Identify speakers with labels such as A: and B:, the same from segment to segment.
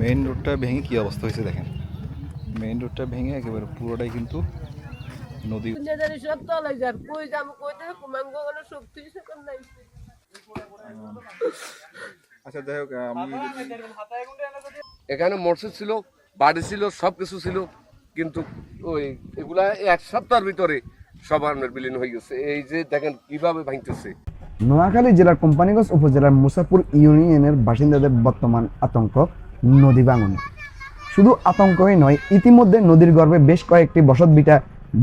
A: Main রোডটা ভেঙে কি অবস্থা হয়েছে দেখেন। মেইন রোডটা ভেঙে একেবারে পুরোটাই কিন্তু নদী
B: সব তলাই যার কই যাম কই থেকে কুমাঙ্গ কোনো শক্তি সকল নাই।
A: আচ্ছা যাই হোক আমি
C: এখানে মসজিদ ছিল বাড়ি ছিল সব কিছু ছিল কিন্তু ওই এগুলা এক সপ্তাহের ভিতরে সব আপনার বিলীন হয়ে গেছে। এই যে দেখেন কীভাবে ভাঙতেছে।
D: নোয়াখালী জেলার কোম্পানিগঞ্জ উপজেলার মুসাপুর ইউনিয়নের বাসিন্দাদের বর্তমান আতঙ্ক। নদী ভাঙন। শুধু আতঙ্কই নয়, ইতিমধ্যে নদীর গর্ভে বেশ কয়েকটি বসত বিটা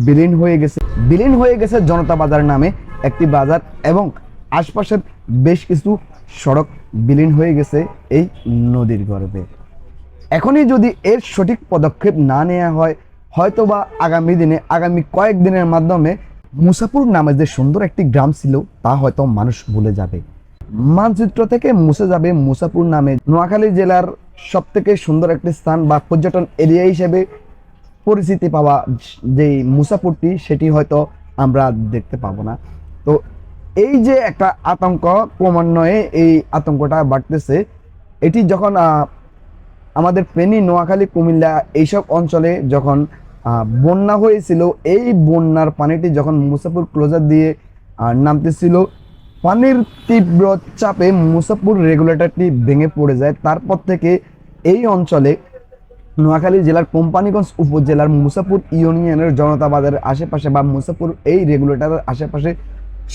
D: বিলীন হয়ে গেছে। বিলীন হয়ে গেছে জনতা বাজার নামে একটি বাজার এবং আশপাশের বেশ কিছু সড়ক বিলীন হয়ে গেছে এই নদীর গর্ভে। এখনই যদি এর সঠিক পদক্ষেপ না নেওয়া হয়, হয়তোবা আগামী দিনে, আগামী কয়েক দিনের মাধ্যমে মুসাপুর নামে যে সুন্দর একটি গ্রাম ছিল, তা হয়তো মানুষ ভুলে যাবে। মানচিত্র থেকে মুছে যাবে মুসাপুর নামে। নোয়াখালী জেলার সব থেকে সুন্দর একটি স্থান বা পর্যটন এরিয়া হিসেবে পরিচিতি পাওয়া যে মুসাপুরটি সেটি হয়তো আমরা দেখতে পাবো না। তো এই যে একটা আতঙ্ক, ক্রমান্বয়ে এই আতঙ্কটা বাড়তেছে, এটি যখন আমাদের ফেনী, নোয়াখালী, কুমিল্লা এইসব অঞ্চলে যখন বন্যা হয়েছিল, এই বন্যার পানিটি যখন মুসাপুর ক্লোজার দিয়ে নামতেছিল পানির তীব্র চাপে মুসাপুর রেগুলেটরটি ভেঙে পড়ে যায়। তারপর থেকে এই অঞ্চলে নোয়াখালী জেলার কোম্পানিগঞ্জ উপজেলার মুসাপুর ইউনিয়নের জনতা বাজারের আশেপাশে বা মুসাপুর এই রেগুলেটরের আশেপাশে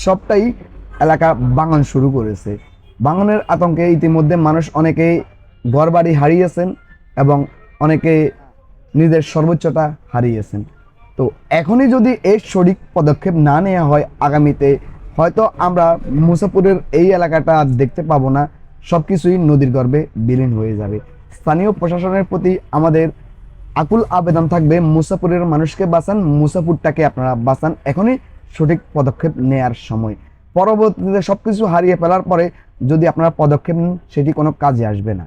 D: সবটাই এলাকা বাঙন শুরু করেছে। বাঙনের আতঙ্কে ইতিমধ্যে মানুষ অনেকেই ঘরবাড়ি হারিয়েছেন এবং অনেকে নিজের সর্বোচ্চতা হারিয়েছেন। তো এখনই যদি এর সঠিক পদক্ষেপ না নেওয়া হয়, আগামীতে হয়তো আমরা মুসাপুরের এই এলাকাটা আর দেখতে পাবো না। সব কিছুই নদীর গর্ভে বিলীন হয়ে যাবে। স্থানীয় প্রশাসনের প্রতি আমাদের আকুল আবেদন থাকবে মুসাপুরের মানুষকে বাঁচান মুসাপুরটাকে আপনারা বাঁচান। এখনই সঠিক পদক্ষেপ নেয়ার সময়। পরবর্তীতে সব কিছু হারিয়ে ফেলার পরে যদি আপনারা পদক্ষেপ নেন, সেটি কোনো কাজে আসবে না।